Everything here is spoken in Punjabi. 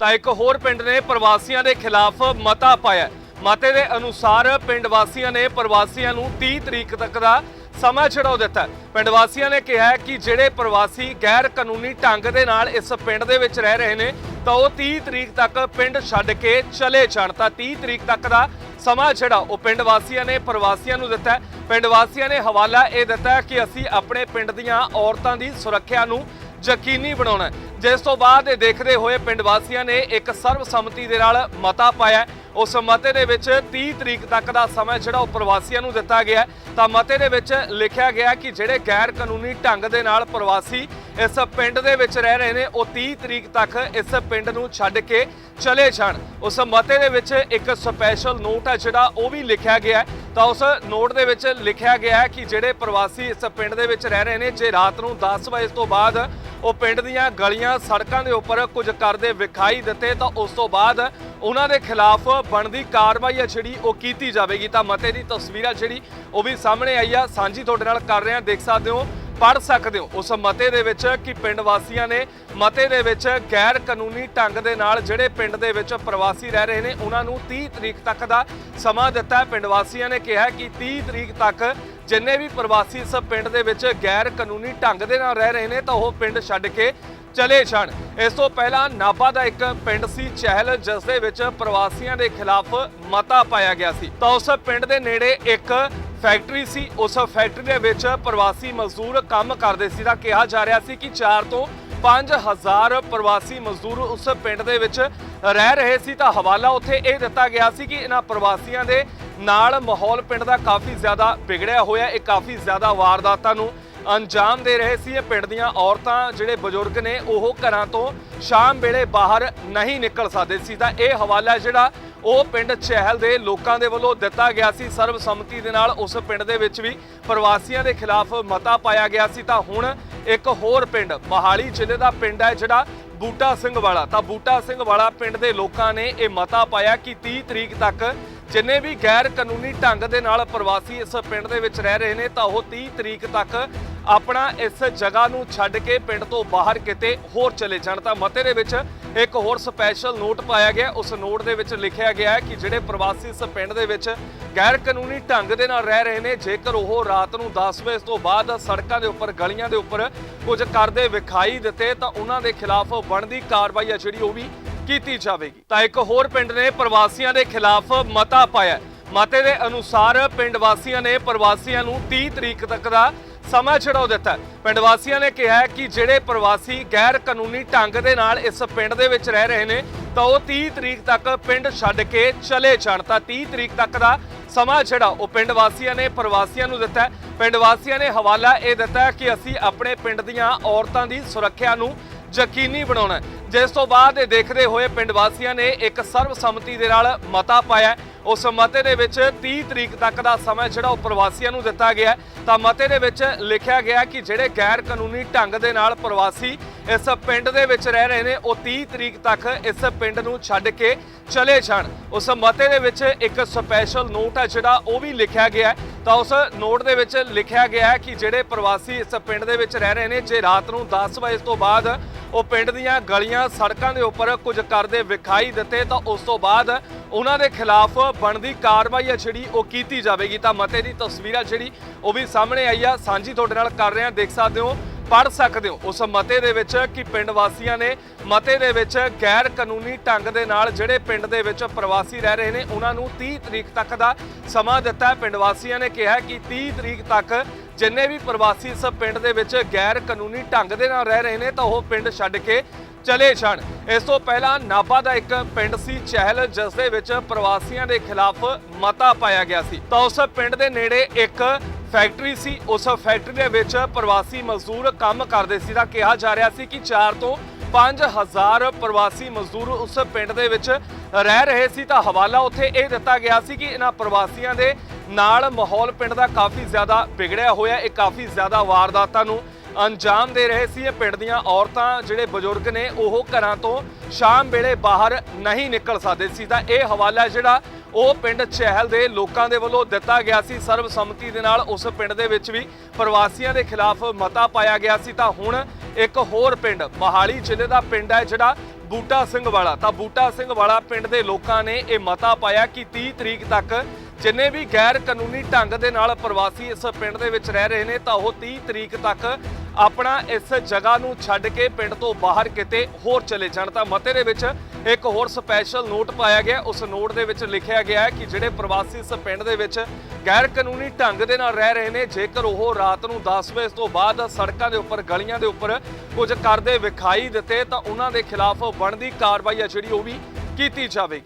ਤਾਂ ਇੱਕ ਹੋਰ ਪਿੰਡ ਨੇ ਪ੍ਰਵਾਸੀਆਂ ਦੇ ਖਿਲਾਫ ਮਤਾ ਪਾਇਆ ਮਤੇ ਦੇ ਅਨੁਸਾਰ ਪਿੰਡ ਵਾਸੀਆਂ ਨੇ ਪ੍ਰਵਾਸੀਆਂ ਨੂੰ 30 ਤਰੀਕ ਤੱਕ ਦਾ ਸਮਾਂ ਛਡਾਉ ਦਿੱਤਾ ਪਿੰਡ ਵਾਸੀਆਂ ਨੇ ਕਿਹਾ ਕਿ ਜਿਹੜੇ ਪ੍ਰਵਾਸੀ ਗੈਰ ਕਾਨੂੰਨੀ ਢੰਗ ਦੇ ਨਾਲ ਇਸ ਪਿੰਡ ਦੇ ਵਿੱਚ ਰਹਿ ਰਹੇ ਨੇ, ਤਾਂ ਉਹ 30 ਤਰੀਕ ਤੱਕ ਪਿੰਡ ਛੱਡ ਕੇ ਚਲੇ ਜਾਣ। ਤਾਂ 30 ਤਰੀਕ ਤੱਕ ਦਾ ਸਮਾਂ ਜਿਹੜਾ ਉਹ ਪਿੰਡ ਵਾਸੀਆਂ ਨੇ ਪ੍ਰਵਾਸੀਆਂ ਨੂੰ ਦਿੱਤਾ ਪਿੰਡ ਵਾਸੀਆਂ ਨੇ ਹਵਾਲਾ ਇਹ ਦਿੱਤਾ ਕਿ ਅਸੀਂ ਆਪਣੇ ਪਿੰਡ ਦੀਆਂ ਔਰਤਾਂ ਦੀ ਸੁਰੱਖਿਆ ਨੂੰ ਯਕੀਨੀ ਬਣਾਉਣਾ ਜਿਸ ਤੋਂ ਬਾਅਦ ਇਹ ਦੇਖਦੇ ਹੋਏ ਪਿੰਡ ਵਾਸੀਆਂ ਨੇ ਇੱਕ ਸਰਬਸੰਮਤੀ ਦੇ ਨਾਲ ਮਤਾ ਪਾਇਆ ਉਸ ਮਤੇ ਦੇ ਵਿੱਚ 30 ਤਰੀਕ ਤੱਕ ਦਾ ਸਮਾਂ ਜਿਹੜਾ ਉਹ ਪ੍ਰਵਾਸੀਆਂ ਨੂੰ ਦਿੱਤਾ ਗਿਆ ਤਾਂ ਮਤੇ ਦੇ ਵਿੱਚ ਲਿਖਿਆ ਗਿਆ ਕਿ ਜਿਹੜੇ ਗੈਰ ਕਾਨੂੰਨੀ ਢੰਗ ਦੇ ਨਾਲ ਪ੍ਰਵਾਸੀ ਇਸ ਪਿੰਡ ਦੇ ਵਿੱਚ ਰਹਿ ਰਹੇ ਨੇ, ਉਹ 30 ਤਰੀਕ ਤੱਕ ਇਸ ਪਿੰਡ ਨੂੰ ਛੱਡ ਕੇ ਚਲੇ ਜਾਣ। ਉਸ ਮਤੇ ਦੇ ਵਿੱਚ ਇੱਕ ਸਪੈਸ਼ਲ ਨੋਟ ਹੈ ਜਿਹੜਾ ਉਹ ਵੀ ਲਿਖਿਆ ਗਿਆ ਤਾਂ ਉਸ ਨੋਟ ਦੇ ਵਿੱਚ ਲਿਖਿਆ ਗਿਆ ਕਿ ਜਿਹੜੇ ਪ੍ਰਵਾਸੀ ਇਸ ਪਿੰਡ ਦੇ ਵਿੱਚ ਰਹਿ ਰਹੇ ਨੇ, ਜੇ ਰਾਤ ਨੂੰ 10 ਵਜੇ ਤੋਂ ਬਾਅਦ ਉਹ ਪਿੰਡ ਦੀਆਂ ਗਲੀਆਂ ਸੜਕਾਂ ਦੇ ਉੱਪਰ ਕੁਝ ਕਰਦੇ ਵਿਖਾਈ ਦਿੱਤੇ ਤਾਂ ਉਸ ਤੋਂ ਬਾਅਦ ਉਹਨਾਂ ਦੇ ਖਿਲਾਫ ਬਣਦੀ ਕਾਰਵਾਈ ਹੈ ਜਿਹੜੀ ਉਹ ਕੀਤੀ ਜਾਵੇਗੀ। ਤਾਂ ਮਤੇ ਦੀ ਤਸਵੀਰ ਹੈ ਜਿਹੜੀ ਉਹ ਵੀ ਸਾਹਮਣੇ ਆਈ ਆ ਸਾਂਝੀ ਤੁਹਾਡੇ ਨਾਲ ਕਰ ਰਹੇ ਹਾਂ। ਦੇਖ ਸਕਦੇ ਹੋ ਪੜ ਸਕਦੇ ਹੋ। ਉਸ ਮਤੇ ਦੇ ਵਿੱਚ ਕਿ ਪਿੰਡ ਵਾਸੀਆਂ ਨੇ ਮਤੇ ਦੇ ਵਿੱਚ ਗੈਰ ਕਾਨੂੰਨੀ ਢੰਗ ਦੇ ਨਾਲ ਜਿਹੜੇ ਪਿੰਡ ਦੇ ਵਿੱਚ ਪ੍ਰਵਾਸੀ ਰਹਿ ਰਹੇ ਨੇ, ਉਹਨਾਂ ਨੂੰ 30 ਤਰੀਕ ਤੱਕ ਦਾ ਸਮਾਂ ਦਿੱਤਾ। ਹੈ ਪਿੰਡ ਵਾਸੀਆਂ ਨੇ ਕਿਹਾ ਕਿ 30 ਤਰੀਕ ਤੱਕ ਜਿੰਨੇ ਵੀ ਪ੍ਰਵਾਸੀ ਇਸ ਪਿੰਡ ਦੇ ਵਿੱਚ ਗੈਰ ਕਾਨੂੰਨੀ ਢੰਗ ਦੇ ਨਾਲ ਰਹਿ ਰਹੇ ਨੇ ਤਾਂ ਉਹ ਪਿੰਡ ਛੱਡ ਕੇ ਚਲੇ ਜਾਣ। ਇਸ ਤੋਂ ਪਹਿਲਾਂ ਨਾਭਾ ਦਾ ਇੱਕ ਪਿੰਡ ਸੀ ਚਹਿਲ, ਜਿਸ ਦੇ ਵਿੱਚ ਪ੍ਰਵਾਸੀਆਂ ਦੇ ਖਿਲਾਫ ਮਤਾ ਪਾਇਆ ਗਿਆ ਸੀ। ਤਾਂ ਉਸ ਪਿੰਡ ਦੇ ਨੇੜੇ ਇੱਕ ਫੈਕਟਰੀ ਸੀ। ਉਸ ਫੈਕਟਰੀ ਦੇ ਵਿੱਚ ਪ੍ਰਵਾਸੀ ਮਜ਼ਦੂਰ ਕੰਮ ਕਰਦੇ ਸੀ। ਤਾਂ ਕਿਹਾ ਜਾ ਰਿਹਾ ਸੀ ਕਿ 4 ਤੋਂ 5000 ਪ੍ਰਵਾਸੀ ਮਜ਼ਦੂਰ ਉਸ ਪਿੰਡ ਦੇ ਵਿੱਚ ਰਹਿ ਰਹੇ ਸੀ। ਤਾਂ ਹਵਾਲਾ ਉੱਥੇ ਇਹ ਦਿੱਤਾ ਗਿਆ ਸੀ ਕਿ ਇਹਨਾਂ ਪ੍ਰਵਾਸੀਆਂ ਦੇ ਨਾਲ ਮਾਹੌਲ ਪਿੰਡ ਦਾ ਕਾਫੀ ਜ਼ਿਆਦਾ ਵਿਗੜਿਆ ਹੋਇਆ ਇਹ ਕਾਫੀ ਜ਼ਿਆਦਾ ਵਾਰਦਾਤਾਂ ਨੂੰ ਅੰਜਾਮ ਦੇ ਰਹੇ ਸੀ। ਇਹ ਪਿੰਡ ਦੀਆਂ ਔਰਤਾਂ ਜਿਹੜੇ ਬਜ਼ੁਰਗ ਨੇ, ਉਹ ਘਰਾਂ ਤੋਂ ਸ਼ਾਮ ਵੇਲੇ ਬਾਹਰ ਨਹੀਂ ਨਿਕਲ ਸਕਦੇ ਸੀ। ਤਾਂ ਇਹ ਹਵਾਲਾ ਜਿਹੜਾ ਉਹ ਪਿੰਡ ਚਹਿਲ ਦੇ ਲੋਕਾਂ ਦੇ ਵੱਲੋਂ ਦਿੱਤਾ ਗਿਆ ਸੀ। ਸਰਬਸੰਮਤੀ ਦੇ ਨਾਲ ਉਸ ਪਿੰਡ ਦੇ ਵਿੱਚ ਵੀ ਪ੍ਰਵਾਸੀਆਂ ਦੇ ਖਿਲਾਫ ਮਤਾ ਪਾਇਆ ਗਿਆ ਸੀ। ਤਾਂ ਹੁਣ ਇੱਕ ਹੋਰ ਪਿੰਡ, ਮਹਾਲੀ ਜ਼ਿਲ੍ਹੇ ਦਾ ਪਿੰਡ ਹੈ ਜਿਹੜਾ ਬੂਟਾ ਸਿੰਘ ਵਾਲਾ। ਤਾਂ ਬੂਟਾ ਸਿੰਘ ਵਾਲਾ ਪਿੰਡ ਦੇ ਲੋਕਾਂ ਨੇ ਇਹ ਮਤਾ ਪਾਇਆ ਕਿ 30 ਤਰੀਕ ਤੱਕ ਜਿੰਨੇ ਵੀ ਗੈਰ ਕਾਨੂੰਨੀ ਢੰਗ ਦੇ ਨਾਲ ਪ੍ਰਵਾਸੀ ਇਸ ਪਿੰਡ ਦੇ ਵਿੱਚ ਰਹਿ ਰਹੇ ਨੇ, ਤਾਂ ਉਹ 30 ਤਰੀਕ ਤੱਕ ਆਪਣਾ ਇਸ ਜਗ੍ਹਾ ਨੂੰ ਛੱਡ ਕੇ ਪਿੰਡ ਤੋਂ ਬਾਹਰ ਕਿਤੇ ਹੋਰ ਚਲੇ ਜਾਣ। ਤਾਂ ਮਤੇ ਦੇ ਵਿੱਚ ਇੱਕ ਹੋਰ ਸਪੈਸ਼ਲ ਨੋਟ ਪਾਇਆ ਗਿਆ। ਉਸ ਨੋਟ ਦੇ ਵਿੱਚ ਲਿਖਿਆ ਗਿਆ ਹੈ ਕਿ ਜਿਹੜੇ ਪ੍ਰਵਾਸੀ ਇਸ ਪਿੰਡ ਦੇ ਵਿੱਚ ਗੈਰ ਕਾਨੂੰਨੀ ਢੰਗ ਦੇ ਨਾਲ ਰਹਿ ਰਹੇ ਨੇ, ਜੇਕਰ ਉਹ ਰਾਤ ਨੂੰ 10 ਵਜੇ ਤੋਂ ਬਾਅਦ ਸੜਕਾਂ ਦੇ ਉੱਪਰ, ਗਲੀਆਂ ਦੇ ਉੱਪਰ ਕੁਝ ਕਰਦੇ ਵਿਖਾਈ ਦਿੱਤੇ, ਤਾਂ ਉਹਨਾਂ ਦੇ ਖਿਲਾਫ ਬਣਦੀ ਕਾਰਵਾਈ ਹੈ ਜਿਹੜੀ ਉਹ ਵੀ ਕੀਤੀ ਜਾਵੇਗੀ। ਤਾਂ ਇੱਕ ਹੋਰ ਪਿੰਡ ਨੇ ਪ੍ਰਵਾਸੀਆਂ ਦੇ ਖਿਲਾਫ ਮਤਾ ਪਾਇਆ ਮਤੇ ਦੇ ਅਨੁਸਾਰ ਪਿੰਡ ਵਾਸੀਆਂ ਨੇ ਪ੍ਰਵਾਸੀਆਂ ਨੂੰ 30 ਤਰੀਕ ਤੱਕ ਦਾ ਸਮਾਂ ਛਡਾਉ ਦਿੱਤਾ ਪਿੰਡ ਵਾਸੀਆਂ ਨੇ ਕਿਹਾ ਕਿ ਜਿਹੜੇ ਪ੍ਰਵਾਸੀ ਗੈਰ ਕਾਨੂੰਨੀ ਢੰਗ ਦੇ ਨਾਲ ਇਸ ਪਿੰਡ ਦੇ ਵਿੱਚ ਰਹਿ ਰਹੇ ਨੇ, ਤਾਂ ਉਹ 30 ਤਰੀਕ ਤੱਕ ਪਿੰਡ ਛੱਡ ਕੇ ਚਲੇ ਜਾਣ। ਤਾਂ 30 ਤਰੀਕ ਤੱਕ ਦਾ ਸਮਾਂ ਜਿਹੜਾ ਉਹ ਪਿੰਡ ਵਾਸੀਆਂ ਨੇ ਪ੍ਰਵਾਸੀਆਂ ਨੂੰ ਦਿੱਤਾ ਪਿੰਡ ਵਾਸੀਆਂ ਨੇ ਹਵਾਲਾ ਇਹ ਦਿੱਤਾ ਕਿ ਅਸੀਂ ਆਪਣੇ ਪਿੰਡ ਦੀਆਂ ਔਰਤਾਂ ਦੀ ਸੁਰੱਖਿਆ ਨੂੰ ਯਕੀਨੀ ਬਣਾਉਣਾ ਜਿਸ ਤੋਂ ਬਾਅਦ ਇਹ ਦੇਖਦੇ ਹੋਏ ਪਿੰਡ ਵਾਸੀਆਂ ਨੇ ਇੱਕ ਸਰਬਸੰਮਤੀ ਦੇ ਨਾਲ ਮਤਾ ਪਾਇਆ ਉਸ ਮਤੇ ਦੇ ਵਿੱਚ 30 ਤਰੀਕ ਤੱਕ ਦਾ ਸਮਾਂ ਜਿਹੜਾ ਉਹ ਪ੍ਰਵਾਸੀਆਂ ਨੂੰ ਦਿੱਤਾ ਗਿਆ ਤਾਂ ਮਤੇ ਦੇ ਵਿੱਚ ਲਿਖਿਆ ਗਿਆ ਕਿ ਜਿਹੜੇ ਗੈਰ ਕਾਨੂੰਨੀ ਢੰਗ ਦੇ ਨਾਲ ਪ੍ਰਵਾਸੀ ਇਸ ਪਿੰਡ ਦੇ ਵਿੱਚ ਰਹਿ ਰਹੇ ਨੇ, ਉਹ 30 ਤਰੀਕ ਤੱਕ ਇਸ ਪਿੰਡ ਨੂੰ ਛੱਡ ਕੇ ਚਲੇ ਜਾਣ। ਉਸ ਮਤੇ ਦੇ ਵਿੱਚ ਇੱਕ ਸਪੈਸ਼ਲ ਨੋਟ ਹੈ ਜਿਹੜਾ ਉਹ ਵੀ ਲਿਖਿਆ ਗਿਆ ਤਾਂ ਉਸ ਨੋਟ ਦੇ ਵਿੱਚ ਲਿਖਿਆ ਗਿਆ ਕਿ ਜਿਹੜੇ ਪ੍ਰਵਾਸੀ ਇਸ ਪਿੰਡ ਦੇ ਵਿੱਚ ਰਹਿ ਰਹੇ ਨੇ, ਜੇ ਰਾਤ ਨੂੰ 10 ਵਜੇ ਤੋਂ ਬਾਅਦ ਉਹ ਪਿੰਡ ਦੀਆਂ ਗਲੀਆਂ, ਸੜਕਾਂ ਦੇ ਉੱਪਰ ਕੁਝ ਕਰਦੇ ਵਿਖਾਈ ਦਿੱਤੇ ਤਾਂ ਉਸ ਤੋਂ ਬਾਅਦ ਉਹਨਾਂ ਦੇ ਖਿਲਾਫ ਬਣਦੀ ਕਾਰਵਾਈ ਹੈ ਜਿਹੜੀ ਉਹ ਕੀਤੀ ਜਾਵੇਗੀ। ਤਾਂ ਮਤੇ ਦੀ ਤਸਵੀਰ ਹੈ ਜਿਹੜੀ ਉਹ ਵੀ ਸਾਹਮਣੇ ਆਈ ਆ ਸਾਂਝੀ ਤੁਹਾਡੇ ਨਾਲ ਕਰ ਰਹੇ ਹਾਂ, ਦੇਖ ਸਕਦੇ ਹੋ ਪੜ ਸਕਦੇ ਹੋ। ਉਸ ਮਤੇ ਦੇ ਵਿੱਚ ਕਿ ਪਿੰਡ ਵਾਸੀਆਂ ਨੇ ਮਤੇ ਦੇ ਵਿੱਚ ਗੈਰ ਕਾਨੂੰਨੀ ਢੰਗ ਦੇ ਨਾਲ ਜਿਹੜੇ ਪਿੰਡ ਦੇ ਵਿੱਚ ਪ੍ਰਵਾਸੀ ਰਹਿ ਰਹੇ ਨੇ, ਉਹਨਾਂ ਨੂੰ 30 ਤਰੀਕ ਤੱਕ ਦਾ ਸਮਾਂ ਦਿੱਤਾ। ਹੈ ਪਿੰਡ ਵਾਸੀਆਂ ਨੇ ਕਿਹਾ ਕਿ 30 ਤਰੀਕ ਤੱਕ ਜਿੰਨੇ ਵੀ ਪ੍ਰਵਾਸੀ ਇਸ ਪਿੰਡ ਦੇ ਵਿੱਚ ਗੈਰ ਕਾਨੂੰਨੀ ਢੰਗ ਦੇ ਨਾਲ ਰਹਿ ਰਹੇ ਨੇ ਤਾਂ ਉਹ ਪਿੰਡ ਛੱਡ ਕੇ ਚਲੇ ਜਾਣ। ਇਸ ਤੋਂ ਪਹਿਲਾਂ ਨਾਭਾ ਦਾ ਇੱਕ ਪਿੰਡ ਸੀ ਚਹਿਲ, ਜਿਸ ਦੇ ਵਿੱਚ ਪ੍ਰਵਾਸੀਆਂ ਦੇ ਖਿਲਾਫ ਮਤਾ ਪਾਇਆ ਗਿਆ ਸੀ। ਤਾਂ ਉਸ ਪਿੰਡ ਦੇ ਨੇੜੇ ਇੱਕ ਫੈਕਟਰੀ ਸੀ। ਉਸ ਫੈਕਟਰੀ ਦੇ ਵਿੱਚ ਪ੍ਰਵਾਸੀ ਮਜ਼ਦੂਰ ਕੰਮ ਕਰਦੇ ਸੀ। ਤਾਂ ਕਿਹਾ ਜਾ ਰਿਹਾ ਸੀ ਕਿ 4 ਤੋਂ 5000 ਪ੍ਰਵਾਸੀ ਮਜ਼ਦੂਰ ਉਸ ਪਿੰਡ ਦੇ ਵਿੱਚ ਰਹਿ ਰਹੇ ਸੀ। ਤਾਂ ਹਵਾਲਾ ਉੱਥੇ ਇਹ ਦਿੱਤਾ ਗਿਆ ਸੀ ਕਿ ਇਹਨਾਂ ਪ੍ਰਵਾਸੀਆਂ ਦੇ ਨਾਲ ਮਾਹੌਲ ਪਿੰਡ ਦਾ ਕਾਫੀ ਜ਼ਿਆਦਾ ਵਿਗੜਿਆ ਹੋਇਆ ਇਹ ਕਾਫੀ ਜ਼ਿਆਦਾ ਵਾਰਦਾਤਾਂ ਨੂੰ ਅੰਜਾਮ ਦੇ ਰਹੇ ਸੀ। ਇਹ ਪਿੰਡ ਦੀਆਂ ਔਰਤਾਂ ਜਿਹੜੇ ਬਜ਼ੁਰਗ ਨੇ, ਉਹ ਘਰਾਂ ਤੋਂ ਸ਼ਾਮ ਵੇਲੇ ਬਾਹਰ ਨਹੀਂ ਨਿਕਲ ਸਕਦੇ ਸੀ। ਤਾਂ ਇਹ ਹਵਾਲਾ ਜਿਹੜਾ ਉਹ ਪਿੰਡ ਚਹਿਲ ਦੇ ਲੋਕਾਂ ਦੇ ਵੱਲੋਂ ਦਿੱਤਾ ਗਿਆ ਸੀ। ਸਰਬਸੰਮਤੀ ਦੇ ਨਾਲ ਉਸ ਪਿੰਡ ਦੇ ਵਿੱਚ ਵੀ ਪ੍ਰਵਾਸੀਆਂ ਦੇ ਖਿਲਾਫ ਮਤਾ ਪਾਇਆ ਗਿਆ ਸੀ। ਤਾਂ ਹੁਣ ਇੱਕ ਹੋਰ ਪਿੰਡ, ਮਹਾਲੀ ਜ਼ਿਲ੍ਹੇ ਦਾ ਪਿੰਡ ਹੈ ਜਿਹੜਾ ਬੂਟਾ ਸਿੰਘ ਵਾਲਾ। ਤਾਂ ਬੂਟਾ ਸਿੰਘ ਵਾਲਾ ਪਿੰਡ ਦੇ ਲੋਕਾਂ ਨੇ ਇਹ ਮਤਾ ਪਾਇਆ ਕਿ 30 ਤਰੀਕ ਤੱਕ ਜਿੰਨੇ ਵੀ ਗੈਰ ਕਾਨੂੰਨੀ ਢੰਗ ਦੇ ਨਾਲ ਪ੍ਰਵਾਸੀ ਇਸ ਪਿੰਡ ਦੇ ਵਿੱਚ ਰਹਿ ਰਹੇ ਨੇ, ਤਾਂ ਉਹ 30 ਤਰੀਕ ਤੱਕ ਆਪਣਾ ਇਸ ਜਗ੍ਹਾ ਨੂੰ ਛੱਡ ਕੇ ਪਿੰਡ ਤੋਂ ਬਾਹਰ ਕਿਤੇ ਹੋਰ ਚਲੇ ਜਾਣ। ਤਾਂ ਮਤੇ ਦੇ ਵਿੱਚ ਇੱਕ ਹੋਰ ਸਪੈਸ਼ਲ ਨੋਟ ਪਾਇਆ ਗਿਆ। ਉਸ ਨੋਟ ਦੇ ਵਿੱਚ ਲਿਖਿਆ ਗਿਆ ਹੈ ਕਿ ਜਿਹੜੇ ਪ੍ਰਵਾਸੀ ਇਸ ਪਿੰਡ ਦੇ ਵਿੱਚ ਗੈਰ ਕਾਨੂੰਨੀ ਢੰਗ ਦੇ ਨਾਲ ਰਹਿ ਰਹੇ ਨੇ, ਜੇਕਰ ਉਹ ਰਾਤ ਨੂੰ 10 ਵਜੇ ਤੋਂ ਬਾਅਦ ਸੜਕਾਂ ਦੇ ਉੱਪਰ, ਗਲੀਆਂ ਦੇ ਉੱਪਰ ਕੁਝ ਕਰਦੇ ਵਿਖਾਈ ਦਿੱਤੇ, ਤਾਂ ਉਹਨਾਂ ਦੇ ਖਿਲਾਫ ਬਣਦੀ ਕਾਰਵਾਈ ਹੈ ਜਿਹੜੀ ਉਹ ਵੀ ਕੀਤੀ ਜਾਵੇਗੀ।